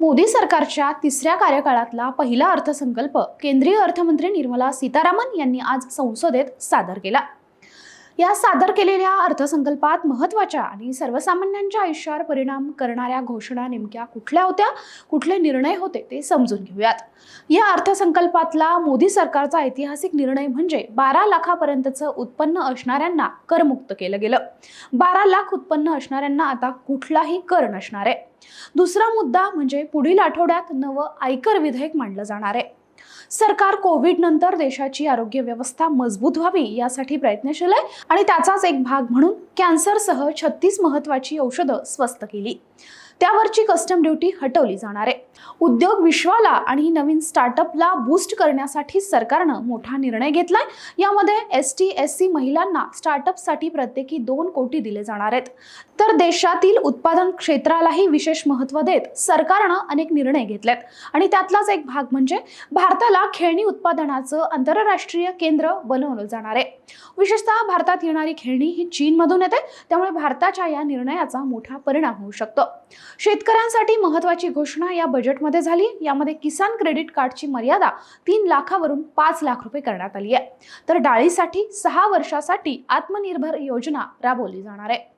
मोदी सरकारच्या तिसऱ्या कार्यकाळातला पहिला अर्थसंकल्प केंद्रीय अर्थमंत्री निर्मला सीतारामन यांनी आज संसदेत सादर केला. या सादर केलेल्या अर्थसंकल्पात महत्त्वाच्या आणि सर्वसामान्यांच्या आयुष्यावर परिणाम करणाऱ्या घोषणा नेमक्या कुठल्या होत्या कुठले निर्णय होते ते समजून घेऊयात. या अर्थसंकल्पातला मोदी सरकारचा ऐतिहासिक निर्णय म्हणजे बारा लाखापर्यंतचं उत्पन्न असणाऱ्यांना करमुक्त केलं गेलं. बारा लाख उत्पन्न असणाऱ्यांना आता कुठलाही कर नसणार आहे. दुसरा मुद्दा म्हणजे पुढील आठवड्यात नवं आयकर विधेयक मांडलं जाणार आहे. सरकार कोविड नंतर देशाची आरोग्य व्यवस्था मजबूत व्हावी यासाठी प्रयत्नशील आहे आणि त्याचाच एक भाग म्हणून कॅन्सरसह छत्तीस महत्वाची औषधं स्वस्त केली. त्यावरची कस्टम ड्युटी हटवली जाणार आहे. उद्योग विश्वाला आणि नवीन स्टार्टअपला बूस्ट करण्यासाठी सरकारनं मोठा निर्णय घेतलाय. यामध्ये एस टी एस सी महिलांना स्टार्टअपसाठी प्रत्येकी दोन कोटी दिले जाणार आहेत. तर देशातील उत्पादन क्षेत्रालाही विशेष महत्त्व देत सरकारनं अनेक निर्णय घेतलेत. आणि त्यातलाच एक भाग म्हणजे भारत भारताला खेळणी उत्पादनाचं आंतरराष्ट्रीय केंद्र बनवलं जाणार आहे. विशेषतः भारतात येणारी खेळणी ही चीनमधून येते त्यामुळे भारताच्या या निर्णयाचा मोठा परिणाम होऊ शकतो. शेतकऱ्यांसाठी महत्त्वाची घोषणा या बजेटमध्ये झाली यामध्ये किसान क्रेडिट कार्डची मर्यादा तीन लाखावरून पाच लाख रुपये करण्यात आली आहे. तर डाळीसाठी सहा वर्षासाठी आत्मनिर्भर योजना राबवली जाणार आहे.